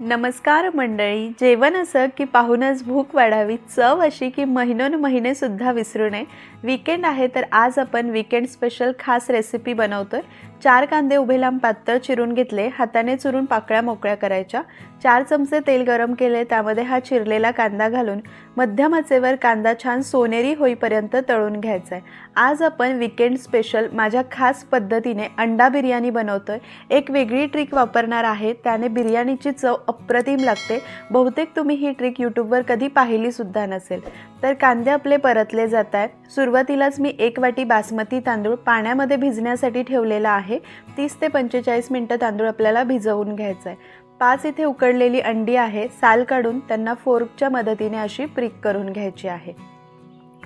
नमस्कार मंडळी जेवण असं की पाहूनच भूक वाढावी चव अशी की महिनोन महिने सुद्धा विसरू नये. विकेंड आहे तर आज आपण विकेंड स्पेशल खास रेसिपी बनवतोय. चार कांदे उभे लांब पातळ चिरून घेतले हाताने चुरून पाकळ्या मोकळ्या करायच्या. चार चमचे तेल गरम केले त्यामध्ये हा चिरलेला कांदा घालून मध्यम आचेवर कांदा छान सोनेरी होईपर्यंत तळून घ्यायचा आहे आज आपण विकेंड स्पेशल माझ्या खास पद्धतीने अंडा बिर्याणी बनवतोय. एक वेगळी ट्रिक वापरणार आहे त्याने बिर्याणीची चव अप्रतिम लागते. बहुतेक तुम्ही ही ट्रिक यूट्यूबवर कधी पाहिली सुद्धा नसेल. तर कांदे आपले परतले जात आहेत सुरुवातीलाच मी एक वाटी बासमती तांदूळ पाण्यामध्ये भिजण्यासाठी ठेवलेला आहे. तीस ते पंचेचाळीस मिनटं तांदूळ आपल्याला भिजवून घ्यायचं आहे पाच इथे उकडलेली अंडी आहे. साल काढून त्यांना फोर्कच्या मदतीने अशी प्रिक करून घ्यायची आहे.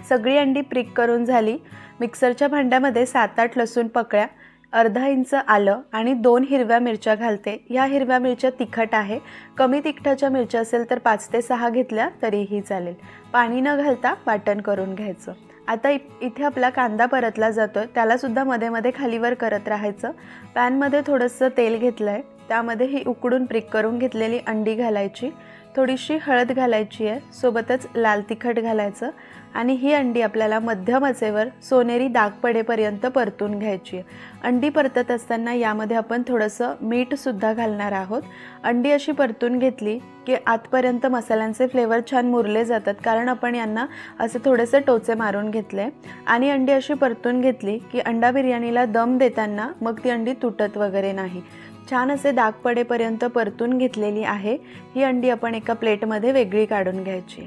सगळी अंडी प्रिक करून झाली. मिक्सरच्या भांड्यामध्ये सात आठ लसूण पकळ्या. अर्धा इंच आलं आणि दोन हिरव्या मिरच्या घालते. ह्या हिरव्या मिरच्या तिखट आहे. कमी तिखटाच्या मिरच्या असेल तर पाच ते सहा घेतल्या तरीही चालेल. पाणी न घालता वाटण करून घ्यायचं. आता इ इथे आपला कांदा परतला जातो आहे त्यालासुद्धा मध्ये मध्ये खालीवर करत राहायचं. पॅनमध्ये थोडंसं तेल घेतलं आहे त्यामध्ये ही उकडून प्रिक करून घेतलेली अंडी घालायची. थोडीशी हळद घालायची आहे सोबतच लाल तिखट घालायचं आणि ही अंडी आपल्याला मध्यम आचेवर सोनेरी दाग पडेपर्यंत परतून घ्यायची आहे. अंडी परतत असताना यामध्ये आपण थोडंसं मीठसुद्धा घालणार आहोत. अंडी अशी परतून घेतली की आतपर्यंत मसाल्यांचे फ्लेवर छान मुरले जातात कारण आपण यांना असे थोडेसे टोचे मारून घेतले. आणि अंडी अशी परतून घेतली की अंडा बिर्याणीला दम देताना मग ती अंडी तुटत वगैरे नाही. छान असे दाग पडेपर्यंत परतून घेतलेली आहे. ही अंडी आपण एका प्लेटमध्ये वेगळी काढून घ्यायची.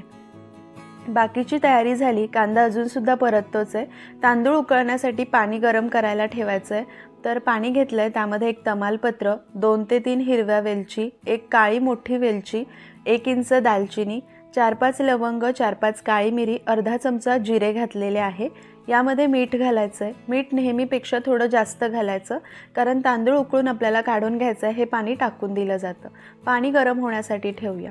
बाकीची तयारी झाली. कांदा अजूनसुद्धा परततोच आहे. तांदूळ उकळण्यासाठी पाणी गरम करायला ठेवायचं आहे तर पाणी घेतलं आहे त्यामध्ये एक तमालपत्र दोन ते तीन हिरव्या वेलची एक काळी मोठी वेलची एक इंच दालचिनी चार पाच लवंग चार पाच काळी मिरी अर्धा चमचा जिरे घातलेले आहे. यामध्ये मीठ घालायचं आहे मीठ नेहमीपेक्षा थोडं जास्त घालायचं. कारण तांदूळ उकळून आपल्याला काढून घ्यायचं आहे हे पाणी टाकून दिलं जातं. पाणी गरम होण्यासाठी ठेवूया.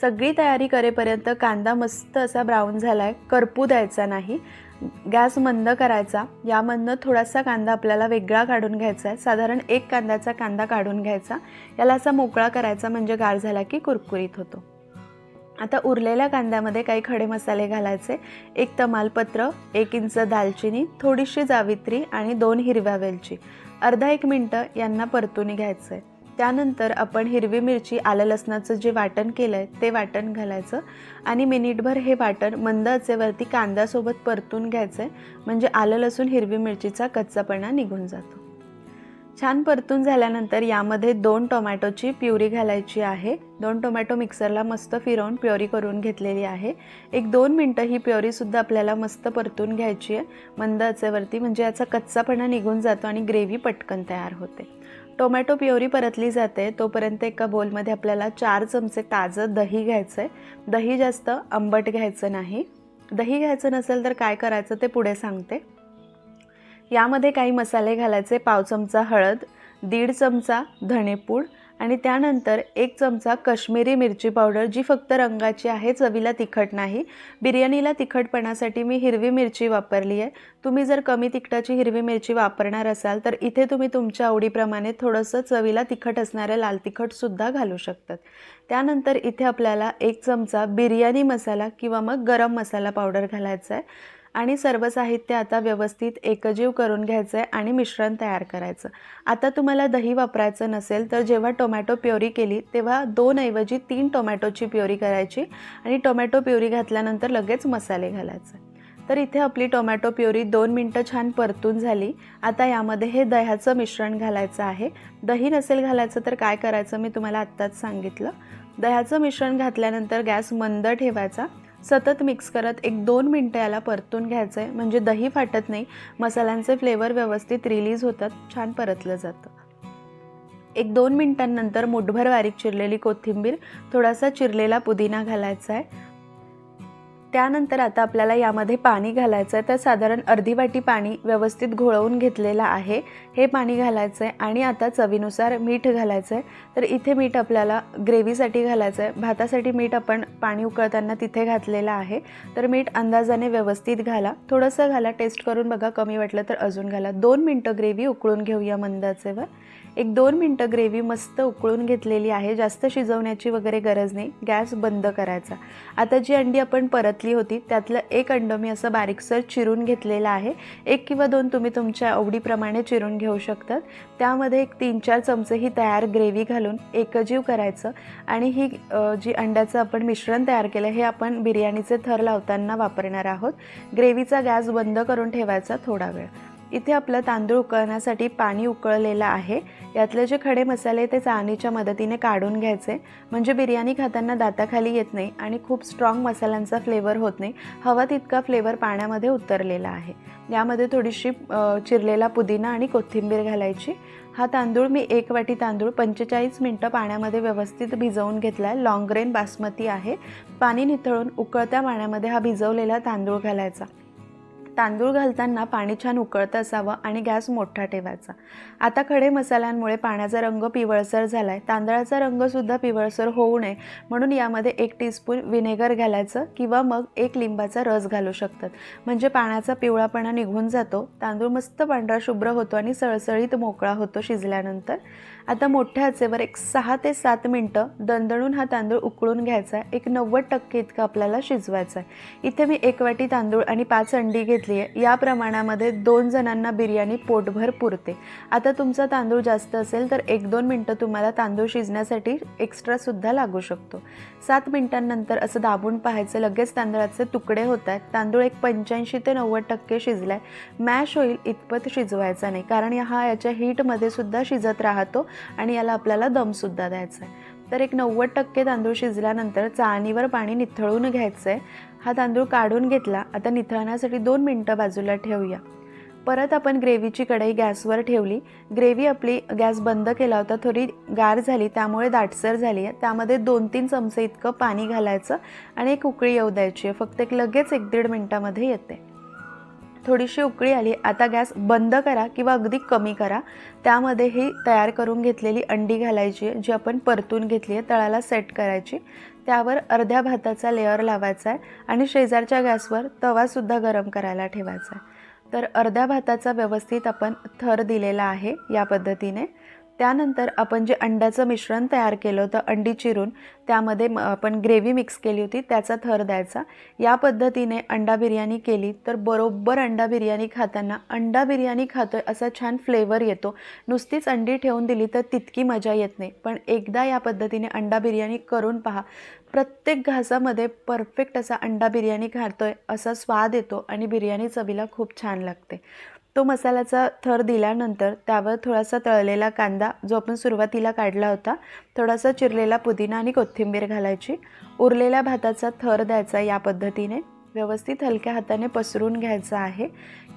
सगळी तयारी करेपर्यंत कांदा मस्त असा ब्राऊन झाला आहे करपू द्यायचा नाही. गॅस मंद करायचा. यामधनं थोडासा कांदा आपल्याला वेगळा काढून घ्यायचा आहे साधारण एक कांद्याचा कांदा काढून घ्यायचा. याला असा मोकळा करायचा म्हणजे गार झाला की कुरकुरीत होतो. आता उरलेल्या कांद्यामध्ये काही खडे मसाले घालायचे. एक तमालपत्र एक इंच दालचिनी थोडीशी जावित्री आणि दोन हिरव्या वेलची. अर्धा एक मिनटं यांना परतून घ्यायचं आहे त्यानंतर आपण हिरवी मिरची आलं लसणाचं जे वाटण केलं आहे ते वाटण घालायचं आणि मिनिटभर हे वाटण मंद आचेवरती कांद्यासोबत परतून घ्यायचं आहे म्हणजे आलं लसूण हिरवी मिरचीचा कच्चापणा निघून जातो. छान परतून झाल्यानंतर यामध्ये दोन टोमॅटोची प्युरी घालायची आहे. दोन टोमॅटो मिक्सरला मस्त फिरवून प्युरी करून घेतलेली आहे. एक दोन मिनटं ही प्युरीसुद्धा आपल्याला मस्त परतून घ्यायची आहे. मंद आचेवरती म्हणजे याचा कच्चापणा निघून जातो आणि ग्रेव्ही पटकन तयार होते. टोमॅटो प्युरी परतली जाते. तोपर्यंत एका बोलमध्ये आपल्याला चार चमचे ताजं दही घ्यायचं आहे दही जास्त आंबट घ्यायचं नाही. दही घ्यायचं नसेल तर काय करायचं ते पुढे सांगते. यामध्ये काही मसाले घालायचे पाव चमचा हळद दीड चमचा धणेपूड आणि त्यानंतर एक चमचा कश्मीरी मिरची पावडर जी फक्त रंगाची आहे चवीला तिखट नाही. बिर्याणीला तिखटपणासाठी मी हिरवी मिरची वापरली आहे. तुम्ही जर कमी तिखटाची हिरवी मिरची वापरणार असाल तर इथे तुम्ही तुमच्या आवडीप्रमाणे थोडंसं चवीला तिखट असणारं लाल तिखटसुद्धा घालू शकतात. त्यानंतर इथे आपल्याला एक चमचा बिर्याणी मसाला किंवा मग गरम मसाला पावडर घालायचा आहे. आणि सर्व साहित्य आता व्यवस्थित एकजीव करून घ्यायचं आहे आणि मिश्रण तयार करायचं. आता तुम्हाला दही वापरायचं नसेल तर जेव्हा टोमॅटो प्युरी केली तेव्हा दोनऐवजी तीन टोमॅटोची प्युरी करायची आणि टोमॅटो प्युरी घातल्यानंतर लगेच मसाले घालायचे. तर इथे आपली टोमॅटो प्युरी दोन मिनटं छान परतून झाली. आता यामध्ये हे दह्याचं मिश्रण घालायचं आहे. दही नसेल घालायचं तर काय करायचं मी तुम्हाला आत्ताच सांगितलं. दह्याचं मिश्रण घातल्यानंतर गॅस मंद ठेवायचा. सतत मिक्स करत एक दोन मिनटं याला परतून घ्यायचं आहे म्हणजे दही फाटत नाही मसाल्यांचे फ्लेवर व्यवस्थित रिलीज होतात छान परतलं जातं. एक दोन मिनटांनंतर मुठभर बारीक चिरलेली कोथिंबीर थोडासा चिरलेला पुदिना घालायचा आहे. त्यानंतर आता आपल्याला यामध्ये पाणी घालायचं आहे तर साधारण अर्धी वाटी पाणी व्यवस्थित घोळवून घेतलेलं आहे. हे पाणी घालायचं आहे आणि आता चवीनुसार मीठ घालायचं आहे तर इथे मीठ आपल्याला ग्रेव्हीसाठी घालायचं आहे भातासाठी मीठ आपण पाणी उकळताना तिथे घातलेलं आहे. तर मीठ अंदाजाने व्यवस्थित घाला. थोडंसं घाला. टेस्ट करून बघा. कमी वाटलं तर अजून घाला. दोन मिनटं ग्रेव्ही उकळून घेऊया मंदाचेवर एक दोन मिनटं ग्रेव्ही मस्त उकळून घेतलेली आहे. जास्त शिजवण्याची वगैरे गरज नाही. गॅस बंद करायचा. आता जी अंडी आपण परतली होती त्यातलं एक अंडं मी असं बारीकसर चिरून घेतलेलं आहे. एक किंवा दोन तुम्ही तुमच्या आवडीप्रमाणे चिरून घेऊ शकतात. त्यामध्ये एक तीन चार चमचे ही तयार ग्रेव्ही घालून एकजीव करायचं. आणि ही जी अंड्याचं आपण मिश्रण तयार केलं हे आपण बिर्याणीचे थर लावताना वापरणार आहोत. ग्रेव्हीचा गॅस बंद करून ठेवायचा थोडा वेळ. इथे आपलं तांदूळ उकळण्यासाठी पाणी उकळलेलं आहे. यातले जे खडे मसाले ते चाळणीच्या मदतीने काढून घ्यायचे. म्हणजे बिर्याणी खाताना दाताखाली येत नाही आणि खूप स्ट्रॉंग मसाल्यांचा फ्लेवर होत नाही. हवा तितका फ्लेवर पाण्यामध्ये उतरलेला आहे. यामध्ये थोडीशी चिरलेला पुदिना आणि कोथिंबीर घालायची. हा तांदूळ मी एक वाटी तांदूळ पंचेचाळीस मिनटं पाण्यामध्ये व्यवस्थित भिजवून घेतला आहे. लॉंग ग्रेन बासमती आहे. पाणी निथळून उकळत्या पाण्यामध्ये हा भिजवलेला तांदूळ घालायचा. तांदूळ घालताना पाणी छान उकळतं असावं आणि गॅस मोठा ठेवायचा. आता खडे मसाल्यांमुळे पाण्याचा रंग पिवळसर झाला आहे तांदळाचा रंगसुद्धा पिवळसर होऊ नये म्हणून यामध्ये एक टीस्पून व्हिनेगर घालायचं किंवा मग एक लिंबाचा रस घालू शकतात. म्हणजे पाण्याचा पिवळापणा निघून जातो तांदूळ मस्त पांढरा शुभ्र होतो आणि सळसळीत मोकळा होतो शिजल्यानंतर. आता मोठ्या आचेवर एक सहा ते सात मिनटं दणदणून हा तांदूळ उकळून घ्यायचा. आहे एक नव्वद टक्के इतका आपल्याला शिजवायचा आहे इथे मी एक वाटी तांदूळ आणि पाच अंडी घेतली. आहे या प्रमाणामध्ये दोन जणांना बिर्याणी पोटभर पुरते. आता तुमचा तांदूळ जास्त असेल तर एक दोन मिनटं तुम्हाला तांदूळ शिजण्यासाठी एक्स्ट्रासुद्धा लागू शकतो. सात मिनटांनंतर असं दाबून पाहायचं लगेच तांदळाचे तुकडे होत आहेत तांदूळ एक पंच्याऐंशी ते नव्वद टक्के शिजलाय. मॅश होईल इतपत शिजवायचा नाही. कारण हा याच्या हीटमध्ये सुद्धा शिजत राहतो आणि याला आपल्याला दमसुद्धा द्यायचा आहे तर एक नव्वद टक्के तांदूळ शिजल्यानंतर चाळणीवर पाणी निथळून घ्यायचं आहे हा तांदूळ काढून घेतला. आता निथळण्यासाठी दोन मिनटं बाजूला ठेवूया. परत आपण ग्रेव्हीची कढई गॅसवर ठेवली. ग्रेव्ही आपली गॅस बंद केला होता थोडी गार झाली त्यामुळे दाटसर झाली आहे. त्यामध्ये दोन तीन चमचे इतकं पाणी घालायचं आणि एक उकळी येऊ द्यायची आहे. फक्त एक लगेच एक दीड मिनटामध्ये येते. थोडीशी उकळी आली. आता गॅस बंद करा किंवा अगदी कमी करा. त्यामध्ये ही तयार करून घेतलेली अंडी घालायची आहे जी आपण परतून घेतली आहे तळाला सेट करायची. त्यावर अर्ध्या भाताचा लेअर लावायचा आहे आणि शेजारच्या गॅसवर तवासुद्धा गरम करायला ठेवायचा आहे. तर अर्ध्या भाताचा व्यवस्थित आपण थर दिलेला आहे या पद्धतीने. त्यानंतर आपण जे अंड्याचं मिश्रण तयार केलं होतं अंडी चिरून त्यामध्ये म- आपण ग्रेव्ही मिक्स केली होती त्याचा थर द्यायचा. या पद्धतीने अंडा बिर्याणी केली तर बरोबर अंडा बिर्याणी खाताना अंडा बिर्याणी खातोय असा छान फ्लेवर येतो. नुसतीच अंडी ठेवून दिली तर तितकी मजा येत नाही. पण एकदा या पद्धतीने अंडा बिर्याणी करून पहा. प्रत्येक घासामध्ये परफेक्ट असा अंडा बिर्याणी खातोय असा स्वाद येतो आणि बिर्याणी चवीला खूप छान लागते. तो मसाल्याचा थर दिल्यानंतर त्यावर थोडासा तळलेला कांदा जो आपण सुरुवातीला काढला होता थोडासा चिरलेला पुदिना आणि कोथिंबीर घालायची. उरलेल्या भाताचा थर द्यायचा या पद्धतीने. व्यवस्थित हलक्या हाताने पसरून घ्यायचा आहे.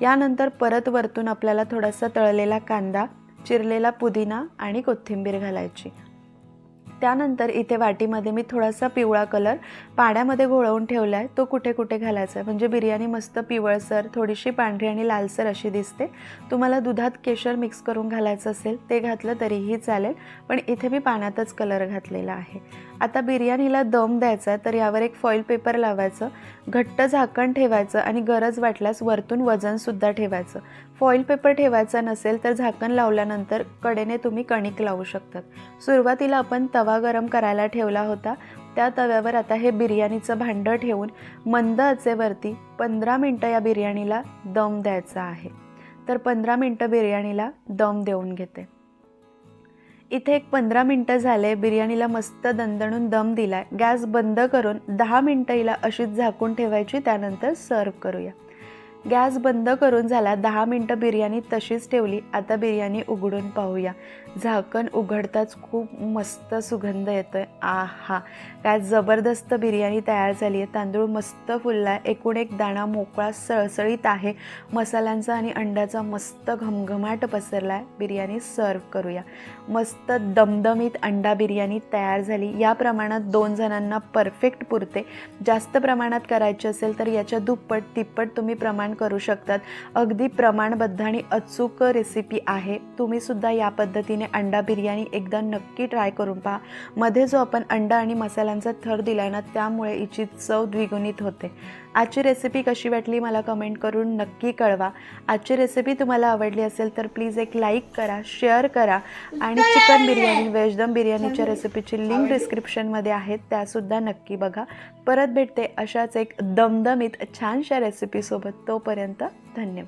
यानंतर परत वरतून आपल्याला थोडासा तळलेला कांदा चिरलेला पुदिना आणि कोथिंबीर घालायची. त्यानंतर इथे वाटीमध्ये मी थोडासा पिवळा कलर पाण्यामध्ये घोळवून ठेवला आहे तो कुठे कुठे घालायचा? आहे म्हणजे बिर्याणी मस्त पिवळसर थोडीशी पांढरी आणि लालसर अशी दिसते. तुम्हाला दुधात केशर मिक्स करून घालायचं असेल ते घातलं तरीही चालेल. पण इथे मी पाण्यातच कलर घातलेला आहे. आता बिर्याणीला दम द्यायचा आहे तर यावर एक फॉईल पेपर लावायचं घट्ट झाकण ठेवायचं आणि गरज वाटल्यास वरतून वजनसुद्धा ठेवायचं. फॉईल पेपर ठेवायचा नसेल तर झाकण लावल्यानंतर कडेने तुम्ही कणिक लावू शकतात. सुरुवातीला आपण तवा गरम करायला ठेवला होता. त्या तव्यावर आता हे बिर्याणीचं भांडं ठेवून मंद आचेवरती पंधरा मिनटं या बिर्याणीला दम द्यायचा आहे. तर पंधरा मिनटं बिर्याणीला दम देऊन घेते. इथे एक पंधरा मिनटं झाले बिर्याणीला मस्त दणदणून दम दिलाय. गॅस बंद करून दहा मिनटं हिला अशीच झाकून ठेवायची त्यानंतर सर्व करूया. गॅस बंद करून झाला. दहा मिनटं बिर्याणी तशीच ठेवली. आता बिर्याणी उघडून पाहूया. झाकण उघडताच खूप मस्त सुगंध येतोय. आहा. काय जबरदस्त बिर्याणी तयार झाली आहे तांदूळ मस्त फुलला. आहे एकूण एक दाणा मोकळा सळसळीत आहे. मसाल्यांचा आणि अंड्याचा मस्त घमघमाट पसरला आहे बिर्याणी सर्व करूया. मस्त दमदमीत अंडा बिर्याणी तयार झाली. या प्रमाणात दोन जणांना परफेक्ट पुरते. जास्त प्रमाणात करायची असेल तर याच्या दुप्पट तिप्पट तुम्ही प्रमाण करू शकतात. अगदी प्रमाणबद्ध आणि अचूक रेसिपी आहे. तुम्ही सुद्धा या पद्धतीने अंडा बिर्याणी एकदा नक्की ट्राय करून पहा. मध्ये जो आपण अंडा आणि मसाल्यांचा थर दिला आहे ना त्यामुळे हिची चव द्विगुणित होते. आजची रेसिपी कशी वाटली मला कमेंट करून नक्की कळवा. आजची रेसिपी तुम्हाला आवडली असेल तर प्लीज एक लाईक करा शेअर करा आणि चिकन बिर्याणी व्हेज दम बिर्याणीच्या रेसिपीची लिंक डिस्क्रिप्शनमध्ये आहेत त्यासुद्धा नक्की बघा. परत भेटते अशाच एक दमदमीत छानशा रेसिपीसोबत तोपर्यंत धन्यवाद.